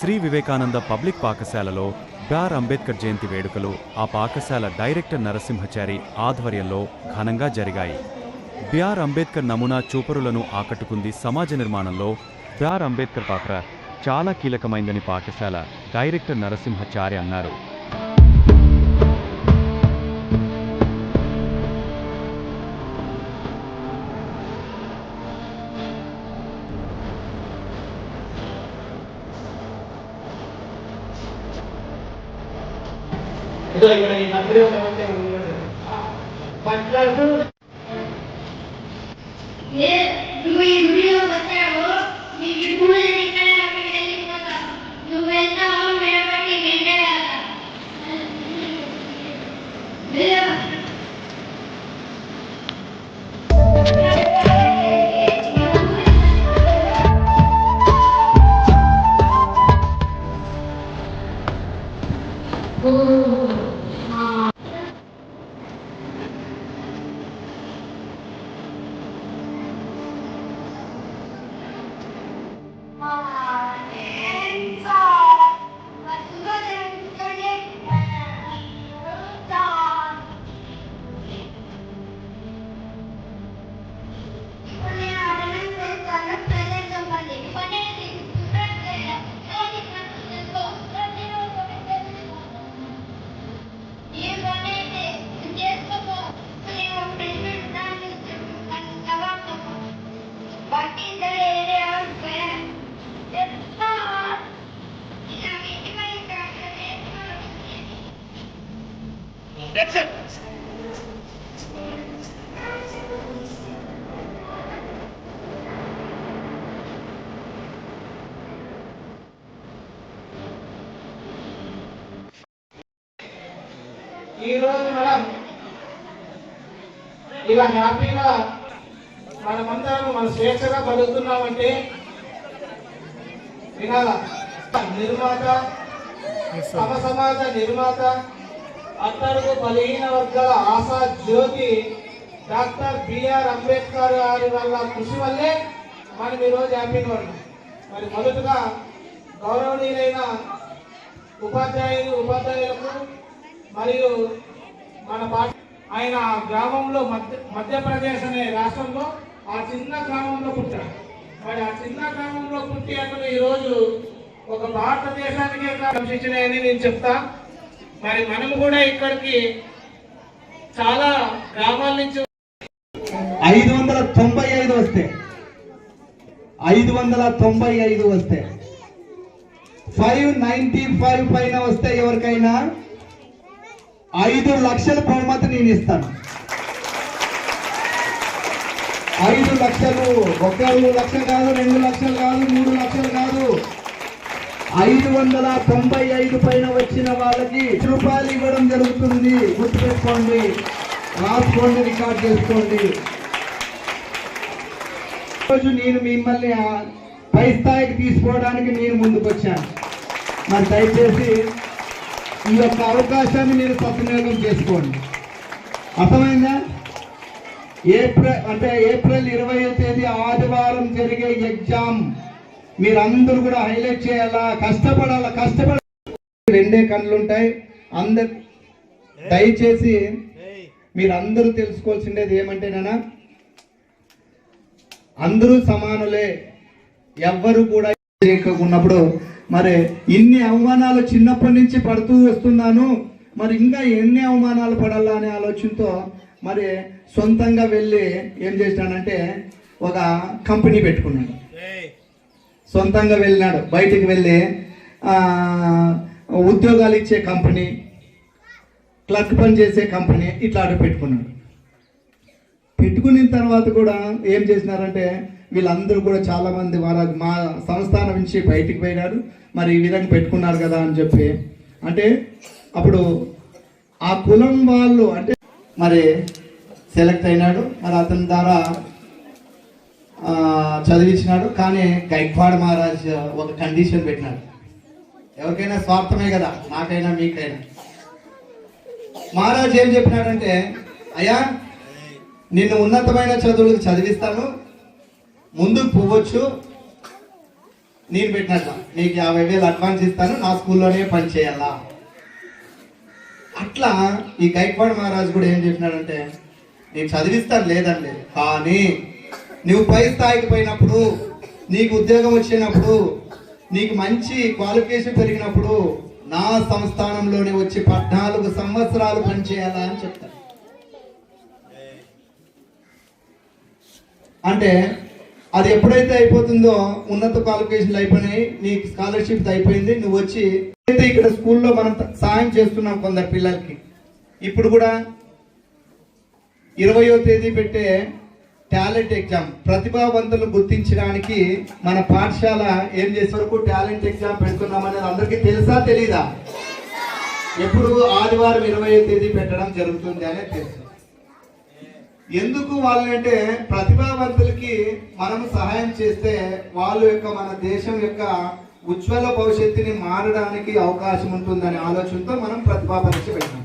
Shri Vivekananda public పాఠశాలలో BR Ambedkar జయంతి వేడుకలు ఆ పాఠశాల డైరెక్టర్ నరసింహచారి ఆధ్వర్యంలో ఘనంగా జరిగాయి. బిఆర్ అంబేద్కర్ నమూనా చూపరులను ఆకట్టుకుంది సమాజ నిర్మాణంలో బిఆర్ అంబేద్కర్ పాత్ర చాలా కీలకమైందని పాఠశాల డైరెక్టర్ నరసింహచారి అన్నారు. మాట్లాడుతూ నువ్వు ఈ వీడియో వచ్చావు? నీకు That's it. ఈరోజు మనం ఇలా హ్యాపీగా మనమందరం మన స్వేచ్ఛగా బతుకుతున్నామంటే వినాల నిర్మాత సమ సమాజ నిర్మాత అట్టడుగు బలహీన వర్గాల ఆశా జ్యోతి డాక్టర్ బిఆర్ అంబేద్కర్ గారి వల్ల కృషి వల్లే మనం ఈరోజు హ్యాపీగా ఉన్నాం. మరి మొదటగా గౌరవనీయులైన ఉపాధ్యాయులు ఉపాధ్యాయులకు మరియు మన పాఠ ఆయన గ్రామంలో మధ్య మధ్యప్రదేశ్ అనే రాష్ట్రంలో ఆ చిన్న గ్రామంలో పుట్టాడు మరి ఆ చిన్న గ్రామంలో పుట్టి అతను ఈరోజు ఒక భారతదేశానికే సంశించినాయని నేను చెప్తా. మరి మనం కూడా ఇక్కడికి చాలా గ్రామాల నుంచి ఐదు వందల తొంభై ఐదు వస్తే. ఐదు వందల తొంభై ఐదు వస్తే. ఫైవ్ నైన్టీ ఫైవ్ పైన వస్తే ఎవరికైనా ఐదు లక్షల బహుమతి నేను ఇస్తాను. ఐదు లక్షలు ఒక లక్ష కాదు రెండు లక్షలు కాదు మూడు లక్షలు కాదు. ఐదు వందల తొంభై ఐదు పైన వచ్చిన వాళ్ళకి రూపాయలు ఇవ్వడం జరుగుతుంది. గుర్తుపెట్టుకోండి. రాసుకోండి రికార్డ్ చేసుకోండి. రోజు నేను మిమ్మల్ని పై స్థాయికి తీసుకోవడానికి నేను ముందుకు వచ్చాను మరి దయచేసి ఈ యొక్క అవకాశాన్ని మీరు సద్వినియోగం చేసుకోండి. అర్థమైందా? ఏప్రిల్ అంటే ఏప్రిల్ ఇరవై తేదీ ఆదివారం జరిగే ఎగ్జామ్. మీరందరూ కూడా హైలైట్ చేయాలా? కష్టపడాలా? కష్టపడ రెండే కళ్ళు ఉంటాయి అందరు దయచేసి మీరందరూ తెలుసుకోవాల్సిండేది ఏమంటేనా అందరూ సమానులే. ఎవ్వరు కూడా ఉన్నప్పుడు మరి ఇన్ని అవమానాలు చిన్నప్పటి నుంచి పడుతూ వస్తున్నాను. మరి ఇంకా ఎన్ని అవమానాలు పడాలా అనే ఆలోచనతో మరి సొంతంగా వెళ్ళి ఏం చేసినానంటే ఒక కంపెనీ పెట్టుకున్నాను. సొంతంగా వెళ్ళినాడు. బయటికి వెళ్ళి ఉద్యోగాలు ఇచ్చే కంపెనీ క్లర్క్ పని చేసే కంపెనీ ఇట్లా అడుగు పెట్టుకున్నాడు. పెట్టుకున్న తర్వాత కూడా ఏం చేసినారంటే వీళ్ళందరూ కూడా చాలామంది వారు వాళ్ళ మా సంస్థానం నుంచి బయటికి పోయినారు. మరి ఈ విధంగా పెట్టుకున్నారు కదా అని చెప్పి. అంటే అప్పుడు ఆ కులం వాళ్ళు అంటే మరి సెలెక్ట్ అయినాడు. మరి అతని ద్వారా చదివించినాడు. కానీ గైక్వాడ్ మహారాజ్ ఒక కండిషన్ పెట్టినాడు. ఎవరికైనా స్వార్థమే కదా నాకైనా మీకైనా. మహారాజ్ ఏం చెప్పినాడంటే అయ్యా నిన్ను ఉన్నతమైన చదువులకు చదివిస్తాను. ముందుకు పోవచ్చు నేను పెట్టినట్ల. నీకు యాభై వేలు అడ్వాన్స్ ఇస్తాను. నా స్కూల్లోనే పని చేయాలా? అట్లా ఈ గైక్వాడ్ మహారాజ్ కూడా ఏం చెప్పినాడంటే నేను చదివిస్తాను లేదండి. కానీ నువ్వు పై స్థాయికి పోయినప్పుడు నీకు ఉద్యోగం వచ్చినప్పుడు నీకు మంచి క్వాలిఫికేషన్ పెరిగినప్పుడు నా సంస్థానంలోనే వచ్చి పద్నాలుగు సంవత్సరాలు పనిచేయాలా అని చెప్తాను అంటే అది ఎప్పుడైతే అయిపోతుందో ఉన్నత క్వాలిఫికేషన్లు అయిపోయినాయి నీకు స్కాలర్షిప్ అయిపోయింది నువ్వు వచ్చి అయితే ఇక్కడ స్కూల్లో మనం సాయం చేస్తున్నాం కొందరు పిల్లలకి ఇప్పుడు కూడా ఇరవయో తేదీ పెట్టే టాలెంట్ ఎగ్జామ్. ప్రతిభావంతులు గుర్తించడానికి మన పాఠశాల ఏం చేసే వరకు టాలెంట్ ఎగ్జామ్ పెడుతున్నాం అనేది అందరికీ తెలుసా తెలీదా? ఎప్పుడు ఆదివారం ఇరవై తేదీ పెట్టడం జరుగుతుంది అనేది తెలుసు. ఎందుకు వాళ్ళంటే ప్రతిభావంతులకి మనం సహాయం చేస్తే వాళ్ళ యొక్క మన దేశం యొక్క ఉజ్వల భవిష్యత్తుని మారడానికి అవకాశం ఉంటుందనే ఆలోచనతో మనం ప్రతిభా పరీక్ష పెట్టాం.